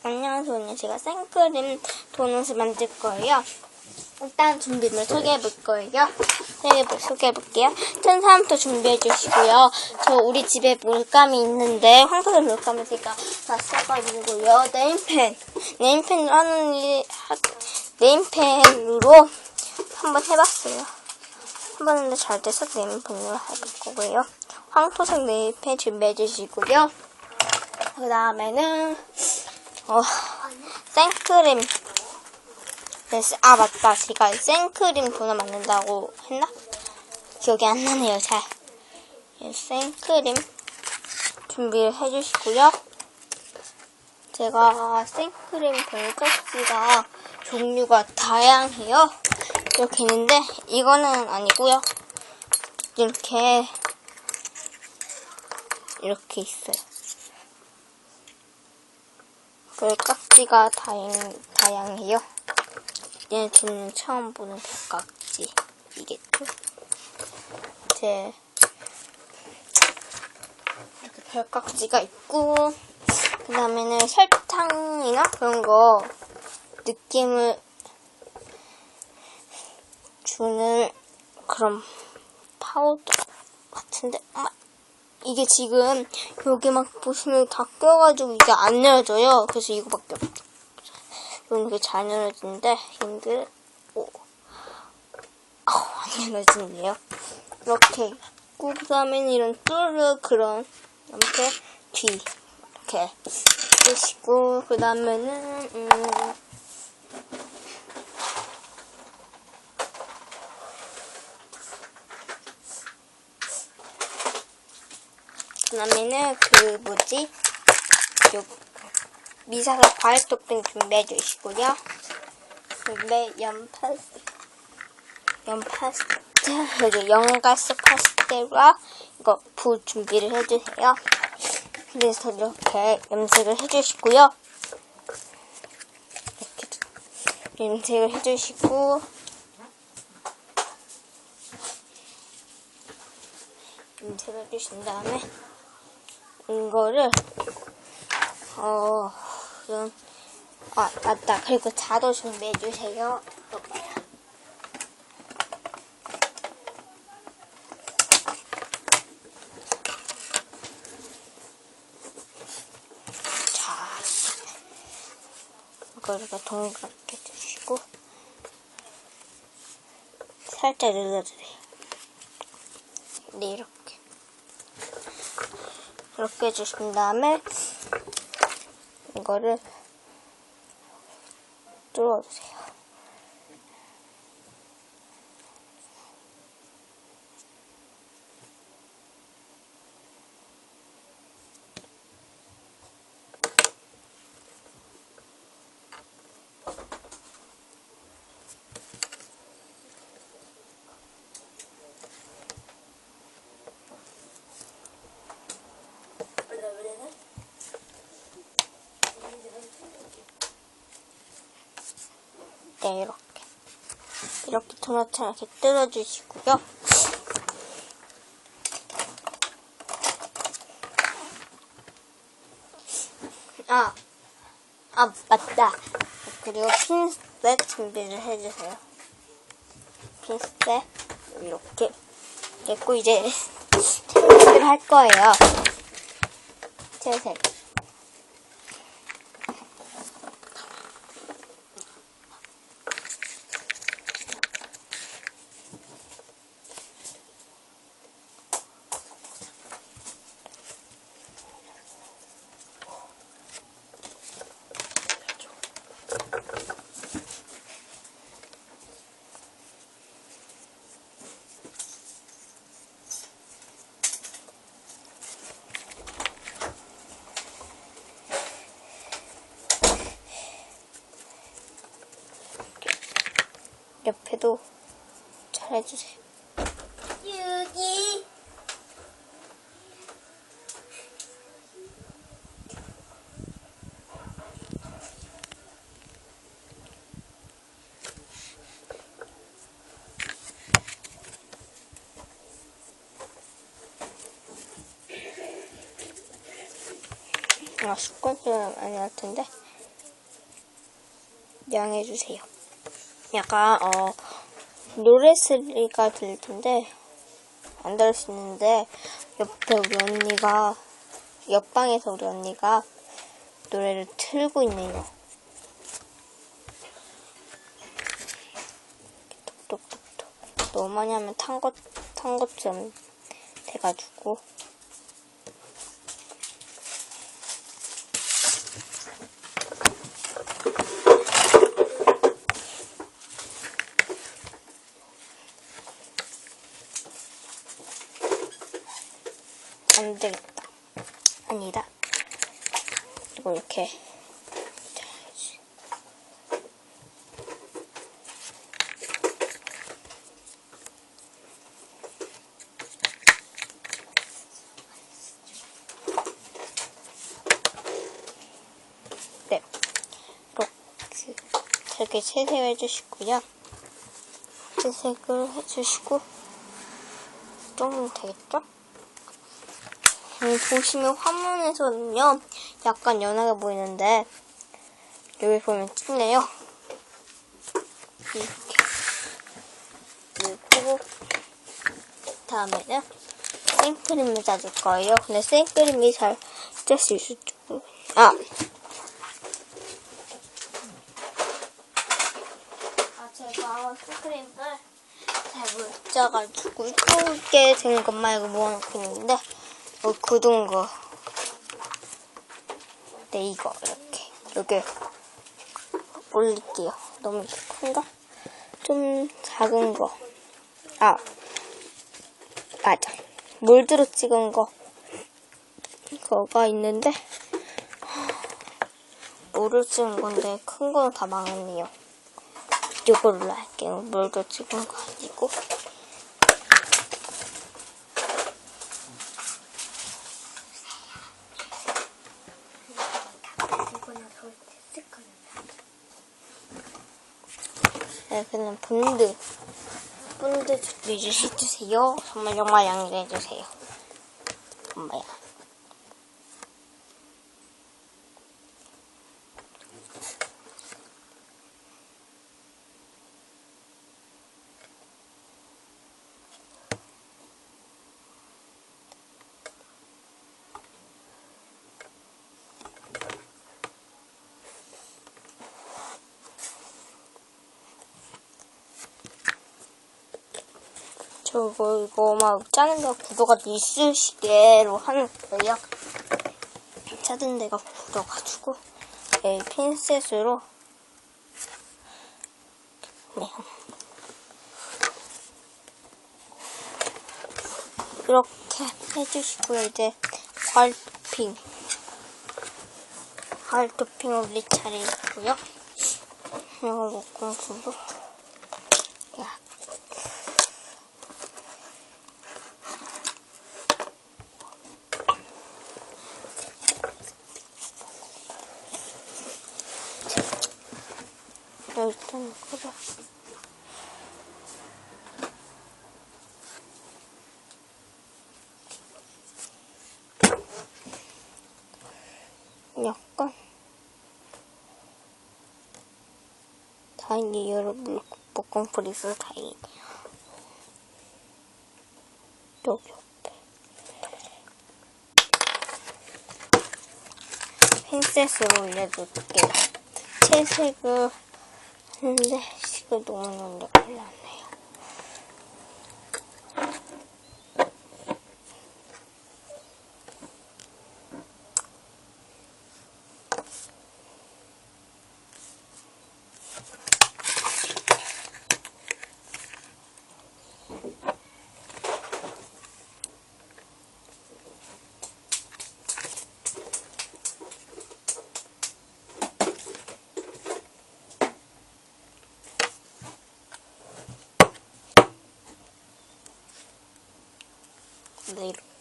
안녕하세요. 제가 생크림 도넛을 만들 거예요. 일단 준비물 소개해 볼 거예요. 소개해 볼게요. 천 사람부터 준비해 주시고요. 저 우리 집에 물감이 있는데 황토색 물감을 제가 다 써가지고요. 네임펜. 네임펜을 하는 일, 하, 네임펜으로 한번 해봤어요. 한번 했는데 잘 돼서 네임펜으로 해볼 거고요. 황토색 네임펜 준비해 주시고요. 그 다음에는 어, 생크림. 네, 아, 맞다. 제가 생크림 도넛 만든다고 했나? 기억이 안 나네요, 잘. 예, 생크림 준비를 해주시고요. 제가 생크림 돈까스가 종류가 다양해요. 이렇게 있는데, 이거는 아니고요. 이렇게, 이렇게 있어요. 별깍지가 다양, 다양해요. 얘 저는 처음 보는 별깍지이겠죠? 제 이렇게 별깍지가 있고 그 다음에는 설탕이나 그런 거 느낌을 주는 그런 파우더 같은데 아, 이게 지금 여기 막 보시면 다 껴가지고 이게 안 열어져요. 그래서 이거밖에 없죠. 이건 이렇게 잘 열어지는데 힘들 오. 아우 안 열어지네요. 이렇게 그 다음에는 이런 뚜르 그런 이렇게 뒤 이렇게 쓰시고 그 다음에는 음, 그 다음에는 그 뭐지 요 미사사 과일 토핑 준비해 주시고요. 근데 연파스 연파스텔 여기 연가스 파스텔과 이거 불 준비를 해주세요. 그래서 이렇게 염색을 해주시고요. 이렇게 염색을 해주시고 염색을 해주신 다음에 이거를 어 이런 아 맞다 그리고 자도 준비해 주세요. 자 이거 이렇게 동그랗게 주시고 살짝 눌러주세요. 네 이렇게 이렇게 해주신 다음에 이거를 뚫어주세요. 네, 이렇게. 이렇게 도넛처럼 이렇게 뜯어주시고요. 아, 아, 맞다. 그리고 핀셋 준비를 해주세요. 핀셋, 이렇게. 됐고, 이제, 채색을 할 거예요. 채색. 옆에도 잘 해주세요. 유기 아, 숟가락은 많이 할 텐데. 양해해주세요. 약간, 어, 노래 소리가 들릴 텐데, 안 들을 수 있는데, 옆에 우리 언니가, 옆방에서 우리 언니가 노래를 틀고 있네요. 톡톡톡톡. 너무 많이 하면 탄 것, 탄 것처럼 돼가지고. 안 되겠다. 아니다. 그리고 이렇게. 네. 이렇게, 이렇게 채색을 해주시고요. 채색을 해주시고, 좀 되겠죠? 음, 보시면 화면에서는요, 약간 연하게 보이는데, 여기 보면 찐네요. 이렇게. 그리고, 다음에는 생크림을 짜줄 거예요. 근데 생크림이 잘 짤 수 있을지 아! 아, 제가 생크림을 잘 못 짜가지고, 크게 된것 말고 모아놓고 있는데, 어, 굳은 거. 네, 이거, 이렇게. 여기 올릴게요. 너무 큰가? 좀 작은 거. 아, 맞아. 몰드로 찍은 거. 이거가 있는데, 물을 찍은 건데, 큰 거는 다 망했네요. 이걸로 할게요. 물도 찍은 거 아니고. 네, 그냥 본드. 본드 준비해 주세요. 정말 정말 양해해 주세요. 엄마야. 저거 이거 막 짜는 데 구도가 있으시게로 하는 거예요. 짜는 데가 굳어가지고 네, 핀셋으로 네. 이렇게 해주시고요. 이제 과일 토핑 과일 토핑 올릴 차례이고요. 이거 먹고 두고 야. 일단 그래. 약간 다행히 여러분 볶음풀이 있어서 다행이네요. 여기 옆에 핀셋으로 올려줄게요. 채색을 했는데 식을 너무 넣는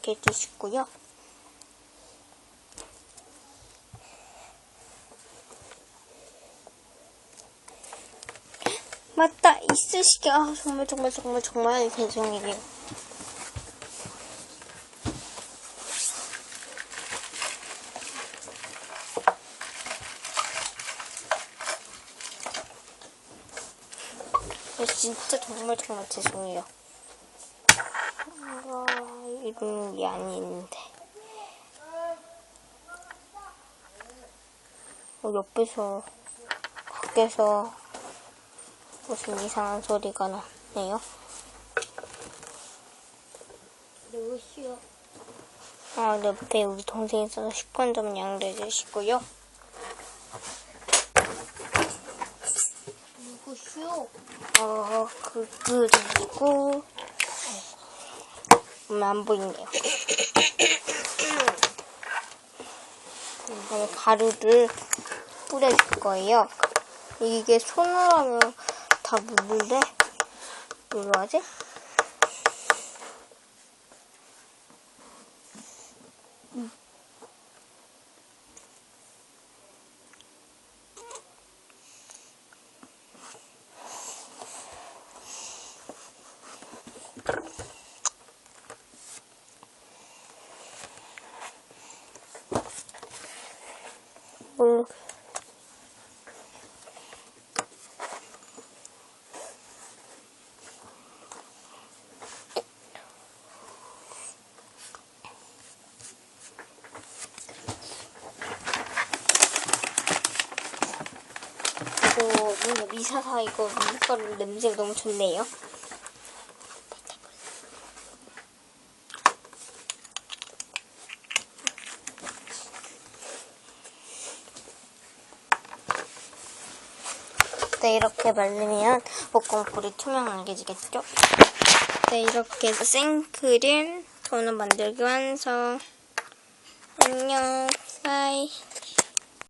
이렇게 해주시고요. 맞다, 있으시게. 아, 정말, 정말, 정말, 정말 죄송해요. 네, 진짜 정말 정말 죄송해요. 아, 이런 게 아닌데. 어, 옆에서, 밖에서 무슨 이상한 소리가 나네요. 너무 쉬워. 아, 옆에 우리 동생이 있어서 식권 좀 양해해 주시고요. 누구 쉬워? 어, 그, 그리고, 음, 안 보이네요. 그다음에 가루를 뿌려줄 거예요. 이게 손으로 하면 다 묻는데, 뭘로 하지? 음. 이거 뭔가 미사사 이거 밀가루 냄새가 너무 좋네요. 네, 이렇게 말리면 볶음물이 투명하게지겠죠? 네, 이렇게 해서 생크림 도넛 만들기 완성. 안녕, 바이.